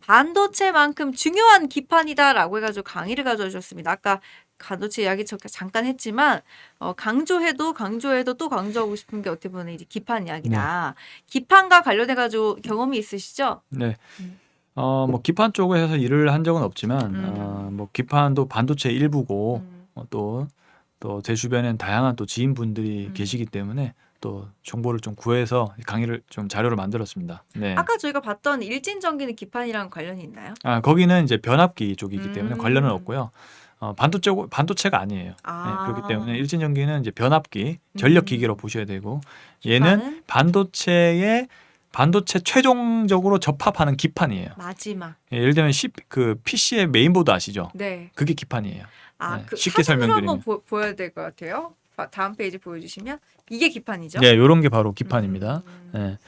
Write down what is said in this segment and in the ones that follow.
반도체만큼 중요한 기판이다라고 해가지고 강의를 가져와 주셨습니다. 아까 반도체 이야기 저- 잠깐 했지만 어, 강조해도 강조해도 또 강조하고 싶은 게 어떻게 보면 이제 기판 이야기다. 기판과 관련해 가지고 경험이 있으시죠? 네. 음. 어, 뭐 기판 쪽에서 일을 한 적은 없지만 음. 어, 뭐 기판도 반도체 일부고 음. 어, 또또 제 주변엔 다양한 또 지인분들이 음. 계시기 때문에 또 정보를 좀 구해서 강의를 좀 자료를 만들었습니다. 네. 아까 저희가 봤던 일진전기는 기판이랑 관련이 있나요? 아, 거기는 이제 변압기 쪽이기 때문에 음. 관련은 없고요. 어, 반도체 반도체가 아니에요. 아. 네, 그렇기 때문에 일진전기는 이제 변압기, 전력 음. 기기로 보셔야 되고 얘는 기판은 반도체에 반도체 최종적으로 접합하는 기판이에요. 마지막. 예, 예를 들면 C, 그 PC의 메인보드 아시죠? 네. 그게 기판이에요. 아, 네, 그 쉽게 사진으로 설명드리면. 한번 보, 보여야 될 것 같아요. 바- 다음 페이지 보여주시면 이게 기판이죠. 네, 요런 게 바로 기판입니다. 음. 예.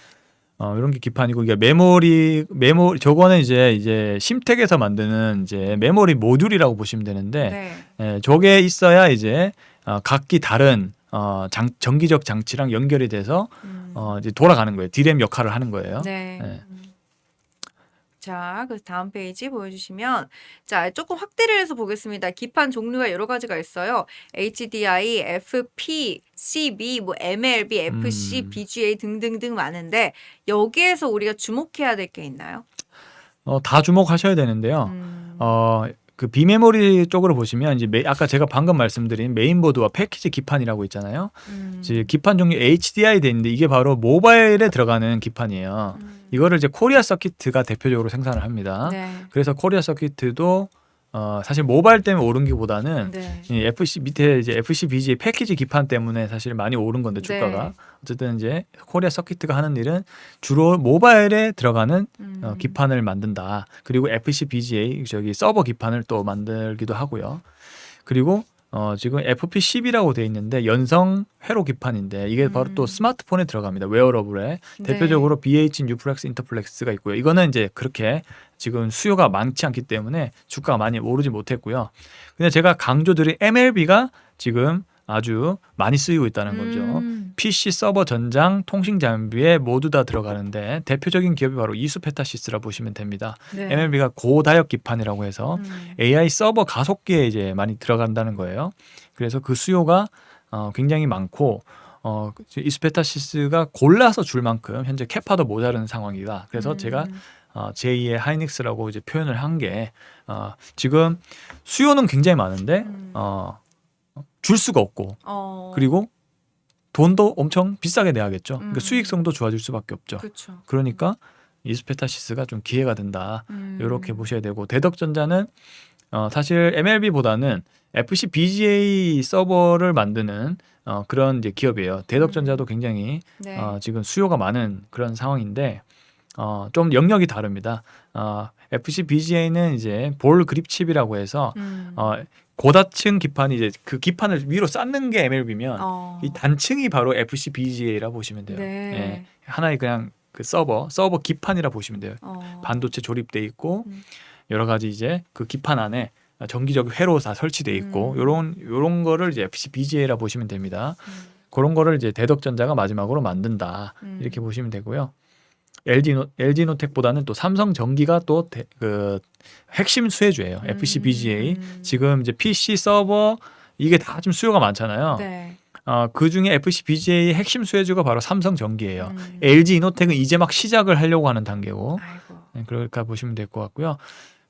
어, 이런 게 기판이고 이게 메모리 메모 저거는 이제 이제 심텍에서 만드는 이제 메모리 모듈이라고 보시면 되는데 네. 예, 저게 있어야 이제 어, 각기 다른 어, 장, 전기적 장치랑 연결이 돼서 음. 어, 이제 돌아가는 거예요. 디램 역할을 하는 거예요. 네. 네. 음. 자, 그 다음 페이지 보여주시면 자 조금 확대를 해서 보겠습니다. 기판 종류가 여러 가지가 있어요. HDI, FP, CB, 뭐 MLB, FC, 음. BGA 등등등 많은데 여기에서 우리가 주목해야 될 게 있나요? 어, 다 주목하셔야 되는데요. 음. 어, 그 비메모리 쪽으로 보시면 이제 메, 아까 제가 방금 말씀드린 메인보드와 패키지 기판이라고 있잖아요. 음. 이제 기판 종류 HDI 돼 있는데 이게 바로 모바일에 들어가는 기판이에요. 음. 이거를 이제 코리아 서키트가 대표적으로 생산을 합니다. 네. 그래서 코리아 서키트도 어, 사실 모바일 때문에 오른 기보다는 네. 이 FC 밑에 이제 FC BG 패키지 기판 때문에 사실 많이 오른 건데 주가가 네. 어쨌든 이제 코리아 서키트가 하는 일은 주로 모바일에 들어가는 음. 어, 기판을 만든다. 그리고 FC BGA 저기 서버 기판을 또 만들기도 하고요. 그리고 어, 지금 FP10이라고 돼 있는데 연성 회로 기판인데 이게 바로 음. 또 스마트폰에 들어갑니다. 웨어러블에 네. 대표적으로 BH 뉴플렉스 인터플렉스가 있고요. 이거는 이제 그렇게 지금 수요가 많지 않기 때문에 주가가 많이 오르지 못했고요. 근데 제가 강조드린 MLB가 지금 아주 많이 쓰이고 있다는 거죠. 음. PC 서버 전장 통신 장비에 모두 다 들어가는데 대표적인 기업이 바로 이수페타시스라 보시면 됩니다. 네. MLB가 고다역 기판이라고 해서 음. AI 서버 가속기에 이제 많이 들어간다는 거예요. 그래서 그 수요가 어, 굉장히 많고 어, 이수페타시스가 골라서 줄 만큼 현재 캐파도 모자른 상황이다. 그래서 음. 제가 어, 제2의 하이닉스라고 이제 표현을 한 게 어, 지금 수요는 굉장히 많은데 음. 어, 줄 수가 없고 어. 그리고 돈도 엄청 비싸게 내야겠죠. 음. 그러니까 수익성도 좋아질 수밖에 없죠. 그렇죠. 그러니까 이스페타시스가 좀 기회가 된다. 음. 이렇게 보셔야 되고 대덕전자는 어, 사실 MLB보다는 FC BGA 서버를 만드는 어, 그런 이제 기업이에요. 대덕전자도 굉장히 네. 어, 지금 수요가 많은 그런 상황인데 어, 좀 영역이 다릅니다. 어, FC BGA는 이제 볼 그립 칩이라고 해서 음. 어, 고다층 기판이 이제 그 기판을 위로 쌓는 게 MLB면 어. 이 단층이 바로 FC BGA라 보시면 돼요. 네. 예. 하나의 그냥 그 서버, 서버 기판이라 보시면 돼요. 어. 반도체 조립돼 있고 음. 여러 가지 이제 그 기판 안에 전기적 회로 다 설치돼 있고 음. 요런 요런 거를 이제 FC BGA라 보시면 됩니다. 음. 그런 거를 이제 대덕전자가 마지막으로 만든다. 음. 이렇게 보시면 되고요. LG 노, LG 노텍보다는 또 삼성 전기가 또그 핵심 수혜주예요. 음. 지금 이제 PC 서버 이게 다 좀 수요가 많잖아요. 네. 어, 그 중에 FC BGA의 핵심 수혜주가 바로 삼성 전기예요. 음. LG 이노텍은 이제 막 시작을 하려고 하는 단계고 아이고. 네, 그러니까 보시면 될 것 같고요.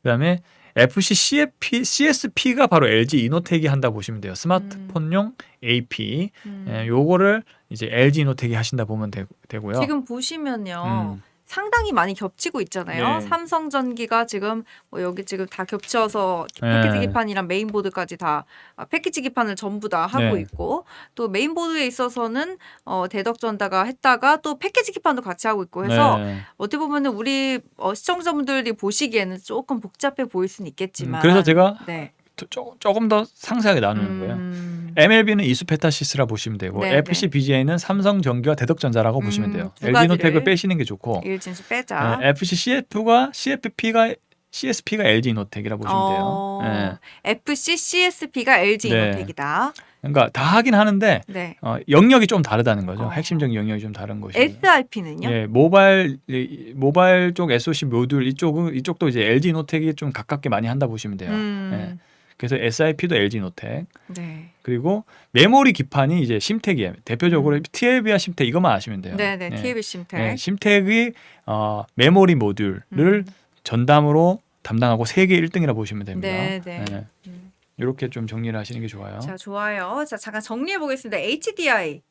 그다음에 FC CFP, CSP가 바로 LG 이노텍이 한다 보시면 돼요. 스마트폰용 AP. 음. 예, 요거를 이제 LG 이노텍이 하신다 보면 되, 고요 지금 보시면요. 음. 상당히 많이 겹치고 있잖아요. 네. 삼성전기가 지금 뭐 여기 지금 다 겹쳐서 네. 패키지 기판이랑 메인보드까지 다 아, 패키지 기판을 전부 다 하고 네. 있고 또 메인보드에 있어서는 어, 대덕전다가 했다가 또 패키지 기판도 같이 하고 있고 해서 네. 어떻게 보면은 우리 어, 시청자분들이 보시기에는 조금 복잡해 보일 수는 음, 있겠지만 그래서 제가 네. 조, 조금 더 상세하게 나누는 거예요. 음. MLB는 이수페타시스라 보시면 되고 네, FC BGA는 삼성 전기와 대덕전자라고 보시면 음, 돼요. 두 LG 가지를 노텍을 빼시는 게 좋고 일진수 빼자. 네, FC CF가 CFP가 CSP가 LG 이노텍이라 보시면 어, 돼요. 예. FC CSP가 LG 네. 이노텍이다. 그러니까 다 하긴 하는데 네. 어, 영역이 좀 다르다는 거죠. 어. 핵심적인 영역이 좀 다른 것이죠. SRP는요? 예, 모바일 이- 모바일 쪽 SoC 모듈 이쪽은 이쪽도 이제 LG 이노텍이 좀 가깝게 많이 한다 보시면 돼요. 음, 예. 그래서 SIP도 LG 이노텍 네. 그리고 메모리 기판이 이제 심텍이에요. 대표적으로 음. TLB와 심텍 이것만 아시면 돼요. 네네. 예. TAB 심텍. 예, 심텍이 어, 메모리 모듈을 음. 전담으로 담당하고 세계 1등이라 보시면 됩니다. 네, 네. 예. 음. 이렇게 좀 정리를 하시는 게 좋아요. 자, 좋아요. 자, 잠깐 정리해 보겠습니다. HDI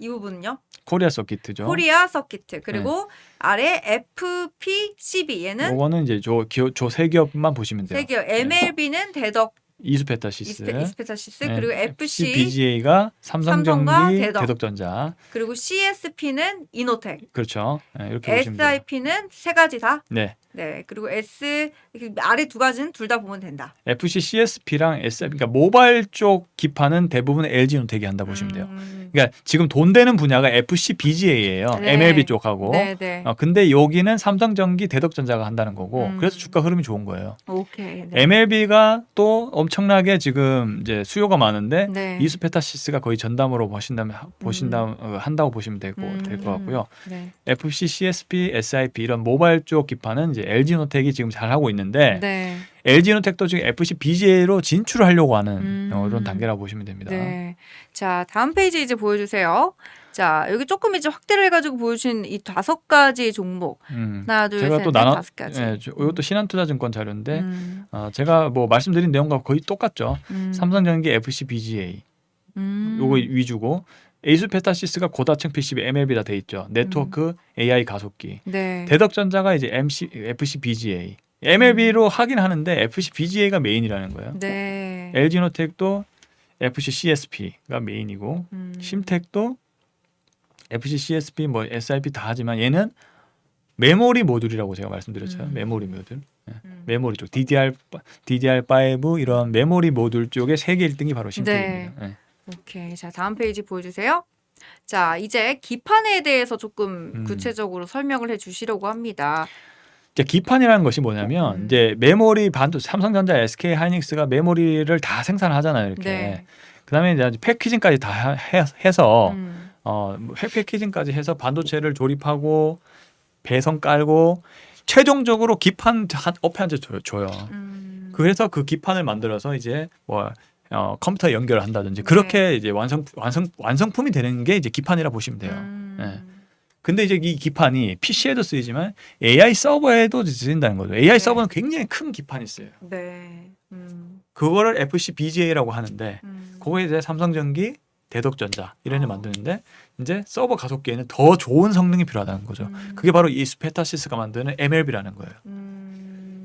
이 부분은요. 코리아 서킷이죠. 코리아 서키트. 그리고 아래 FPCB 얘는 요거는 이제 저 기업 저세 기업만 보시면 돼요. 세 기업 MLB는 대덕 이수페타시스. 이스페, 이스페타시스 네, 그리고 FC BGA가 삼성전기, 대덕. 대덕전자. 그리고 CSP는 이노텍, 그렇죠. 네, 이렇게 보시면 돼요. SIP는 세 가지 다. 네. 네. 그리고 S 아래 두 가지는 둘 다 보면 된다. FC CSP랑 SIP 그러니까 모바일 쪽 기판은 대부분 LG 노텍이 한다 보시면 돼요. 음, 그러니까 지금 돈 되는 분야가 FC BGA예요. 네. MLB 쪽하고. 네, 네. 어, 근데 여기는 삼성전기, 대덕전자가 한다는 거고. 음. 그래서 주가 흐름이 좋은 거예요. 오케이. 네. MLB가 또 엄청나게 지금 이제 수요가 많은데 네. 이수페타시스가 거의 전담으로 보신다면 보신다 어, 한다고 보시면 되고 될것 음. 같고요. 네. FC, CSP, SIP 이런 모바일 쪽 기판은 이제 LG노텍이 지금 잘 하고 있는데 네. LG노텍도 지금 FC, BGA로 진출하려고 하는 음. 어, 이런 단계라고 보시면 됩니다. 네. 자, 다음 페이지 이제 보여주세요. 자, 여기 조금 이제 확대를 해가지고 보여주신 이 다섯 가지 종목. 음. 하나, 둘, 제가 셋, 또 넷, 나눠 다섯 가지. 예, 저- 이것도 신한투자증권 자료인데 음, 어, 제가 뭐 말씀드린 내용과 거의 똑같죠. 음, 삼성전기 FC, BGA 음. 요거 위주고 에이수페타시스가 고다층 PCB, MLB다 돼 있죠. 네트워크 AI 가속기. 네. 대덕전자가 이제 MC, FC, BGA. MLB로 하긴 하는데 FC, BGA가 메인이라는 거예요. 네. LG노텍도 FC, CSP가 메인이고 음. 심텍도 FC, CSP, 뭐 SIP 다 하지만 얘는 메모리 모듈이라고 제가 말씀드렸죠. 음. 메모리 모듈. 음. 메모리 쪽 DDR DDR5 이런 메모리 모듈 쪽에 세계 1등이 바로 심텍입니다. 네. 오케이. 자, 다음 페이지 보여주세요. 자, 이제 기판에 대해서 조금 음. 구체적으로 설명을 해 주시려고 합니다. 이제 기판이라는 것이 뭐냐면 음. 이제 메모리 반도 삼성전자, SK 하이닉스가 메모리를 다 생산하잖아요. 이렇게. 네. 그다음에 이제 패키징까지 다 해, 해서 음. 어, 뭐 패키징까지 해서 반도체를 조립하고 배선 깔고 최종적으로 기판 한 업체 한테 줘요. 줘요. 음. 그래서 그 기판을 만들어서 이제 뭐 어, 컴퓨터 연결을 한다든지 그렇게 이제 완성 완성 완성품이 되는 게 이제 기판이라 보시면 돼요. 음. 네. 근데 이제 이 기판이 PC에도 쓰이지만 AI 서버에도 쓰인다는 거죠. AI 네. 서버는 굉장히 큰 기판이 있어요. 네. 음. 그거를 FC BGA라고 하는데 음. 그거에 이제 삼성전기, 대덕전자 이런 데 어. 만드는데 이제 서버 가속기에는 더 좋은 성능이 필요하다는 거죠. 음. 그게 바로 이 스페타시스가 만드는 MLB라는 거예요. 음.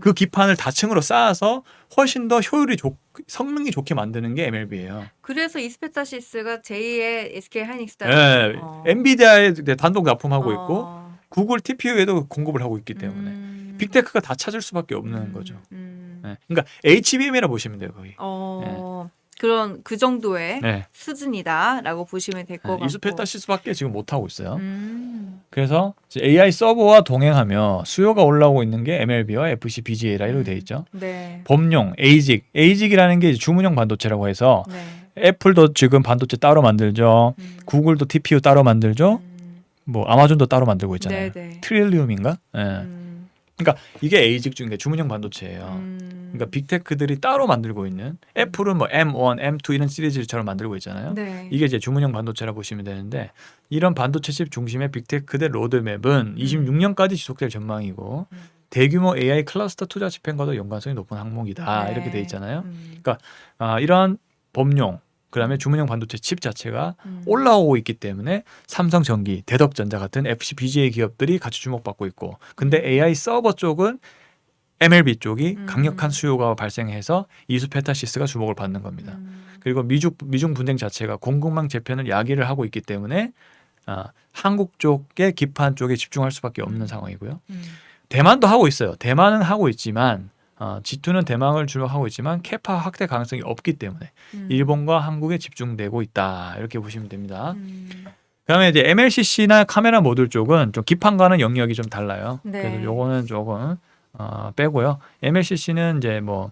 그 기판을 다층으로 쌓아서 훨씬 더 효율이 좋, 성능이 좋게 만드는 게 MLB예요. 그래서 이스페타시스가 제2의 SK 하이닉스다. 예, 어. 엔비디아에 단독 납품하고 있고 어. 구글 TPU에도 공급을 하고 있기 때문에 음. 빅테크가 다 찾을 수밖에 없는 음. 거죠. 음. 예. 그러니까 HBM이라 보시면 돼요, 거의. 어. 그런 그 정도의 네. 수준이다라고 보시면 될 것 같고. 이수페타시스밖에 지금 못 하고 있어요. 음. 그래서 이제 AI 서버와 동행하며 수요가 올라오고 있는 게 MLB와 FC, BGA라 이렇게 돼 있죠. 네. 범용, ASIC, ASIC이라는 게 주문형 반도체라고 해서 네. 애플도 지금 반도체 따로 만들죠. 음. 구글도 TPU 따로 만들죠. 음. 뭐 아마존도 따로 만들고 있잖아요. 네네. 트릴리움인가? 예. 음. 이게 ASIC 중에 주문형 반도체예요. 음. 그러니까 빅테크들이 따로 만들고 있는 애플은 뭐 M1, M2 이런 시리즈처럼 만들고 있잖아요. 네. 이게 이제 주문형 반도체라 보시면 되는데 이런 반도체 칩 중심의 빅테크의 로드맵은 음. 26년까지 지속될 전망이고 음. 대규모 AI 클러스터 투자 집행과도 연관성이 높은 항목이다 네. 이렇게 돼 있잖아요. 음. 아, 이런 범용 그다음에 주문형 반도체 칩 자체가 음. 올라오고 있기 때문에 삼성전기, 대덕전자 같은 FC, BGA 기업들이 같이 주목받고 있고 근데 AI 서버 쪽은 MLB 쪽이 음. 강력한 수요가 발생해서 이수 페타시스가 주목을 받는 겁니다. 음. 그리고 미중 미중 분쟁 자체가 공급망 재편을 야기를 하고 있기 때문에 아, 한국 쪽의 기판 쪽에 집중할 수밖에 없는 음. 상황이고요. 음. 대만도 하고 있어요. 대만은 하고 있지만 어, G2는 대만을 주로 하고 있지만 캐파 확대 가능성이 없기 때문에 음. 일본과 한국에 집중되고 있다 이렇게 보시면 됩니다. 음. 그다음에 이제 MLCC나 카메라 모듈 쪽은 좀 기판과는 영역이 좀 달라요. 네. 그래서 요거는 조금 어, 빼고요. MLCC는 이제 뭐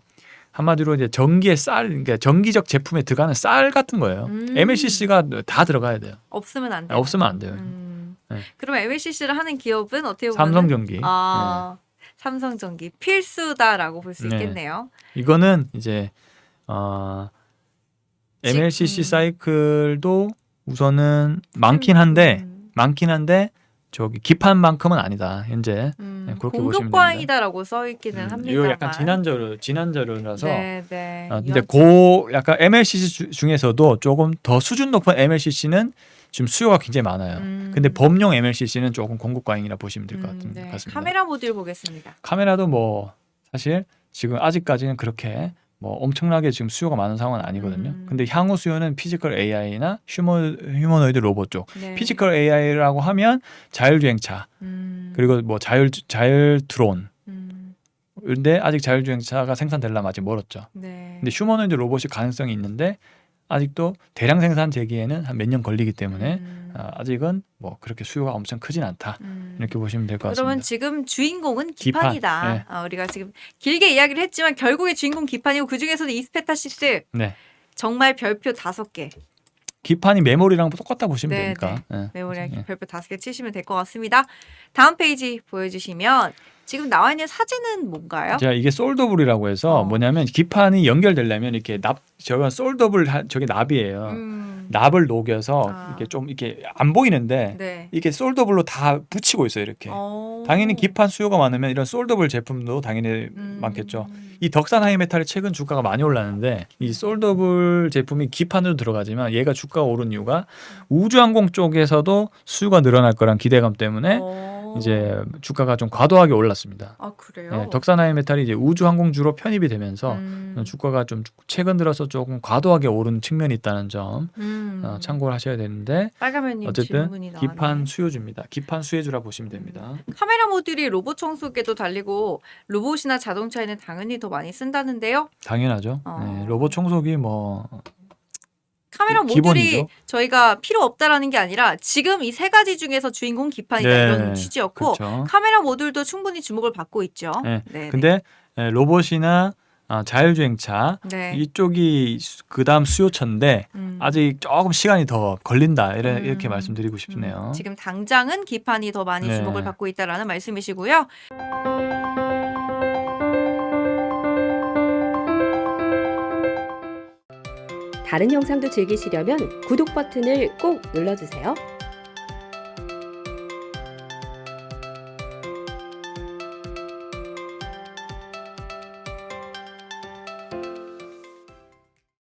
한마디로 이제 전기의 쌀, 그러니까 전기적 제품에 들어가는 쌀 같은 거예요. 음. MLCC가 다 들어가야 돼요. 없으면 안 돼요. 없으면 안 돼요. 음. 네. 그럼 MLCC를 하는 기업은 어떻게 보면 삼성전기. 아, 삼성전기 필수다라고 볼수 네. 있겠네요. 네. 이거는 이제 어, 지- MLCC 음. 사이클도 우선은 많긴 한데 음, 많긴 한데 저기 기판만큼은 아니다. 현재. 음, 네, 그렇게 보시면 공급과잉이다라고 써 있기는 음, 합니다. 이거 약간 지난저로 지난저로라서 네, 네. 어, 근데 고 약간 MLCC 주- 중에서도 조금 더 수준 높은 MLCC는 지금 수요가 굉장히 많아요. 음. 근데 범용 MLCC는 조금 공급 과잉이라 보시면 될것 음, 같은 네. 같습니다. 카메라 모듈 보겠습니다. 카메라도 뭐 사실 지금 아직까지는 그렇게 뭐 엄청나게 지금 수요가 많은 상황은 아니거든요. 음. 근데 향후 수요는 피지컬 AI나 휴머 휴머노이드 로봇 쪽. 네. 피지컬 AI라고 하면 자율주행차 음, 그리고 뭐 자율 자율 드론. 음, 근데 아직 자율주행차가 생산되려면 아직 멀었죠. 네. 근데 휴머노이드 로봇이 가능성이 있는데 아직도 대량 생산 되기에는 한 몇 년 걸리기 때문에 음, 아, 아직은 뭐 그렇게 수요가 엄청 크진 않다. 음. 이렇게 보시면 될것 그러면 같습니다. 지금 주인공은 기판, 기판이다. 네. 어, 우리가 지금 길게 이야기를 했지만 결국에 주인공 기판이고 그 중에서도 이스페타시스 네. 정말 별표 다섯 개 기판이 메모리랑 똑같다 보시면 네, 되니까. 네. 메모리 네. 별표 다섯 개 치시면 될 것 같습니다. 다음 페이지 보여주시면 지금 나와 있는 사진은 뭔가요? 제가 이게 솔더블이라고 해서 어. 뭐냐면 기판이 연결되려면 이렇게 납 저건 솔더블 하- 저게 납이에요. 음, 납을 녹여서 아. 이렇게 좀 이렇게 안 보이는데 네. 이게 솔더블로 다 붙이고 있어요 이렇게. 어. 당연히 기판 수요가 많으면 이런 솔더블 제품도 당연히 음. 많겠죠. 이 덕산 하이메탈의 최근 주가가 많이 올랐는데 이 솔더블 제품이 기판으로 들어가지만 얘가 주가가 오른 이유가 우주항공 쪽에서도 수요가 늘어날 거란 기대감 때문에 어. 이제 주가가 좀 과도하게 올랐습니다. 아 그래요? 네, 덕산 하이 메탈이 이제 우주 항공주로 편입이 되면서 음. 주가가 좀 최근 들어서 조금 과도하게 오른 측면이 있다는 점 음. 어, 참고를 하셔야 되는데 빨간면님 어쨌든. 기판 수요주입니다. 기판 수혜주라 보시면 됩니다. 카메라 모듈이 로봇 청소기에도 달리고 로봇이나 자동차에는 당연히 더 많이 쓴다는데요. 당연하죠. 어. 네, 로봇 청소기 뭐 카메라 기- 모듈이 기본이죠. 저희가 필요 없다라는 게 아니라 지금 이 세 가지 중에서 주인공 기판이다 네, 이런 취지였고 그렇죠. 카메라 모듈도 충분히 주목을 받고 있죠. 네, 네. 근데 예, 로봇이나 아, 자율주행차 네. 이쪽이 그 다음 수요처인데 음. 아직 조금 시간이 더 걸린다 이래, 음. 이렇게 말씀드리고 싶네요. 음, 지금 당장은 기판이 더 많이 네. 주목을 받고 있다라는 말씀이시고요. 다른 영상도 즐기시려면 구독 버튼을 꼭 눌러주세요.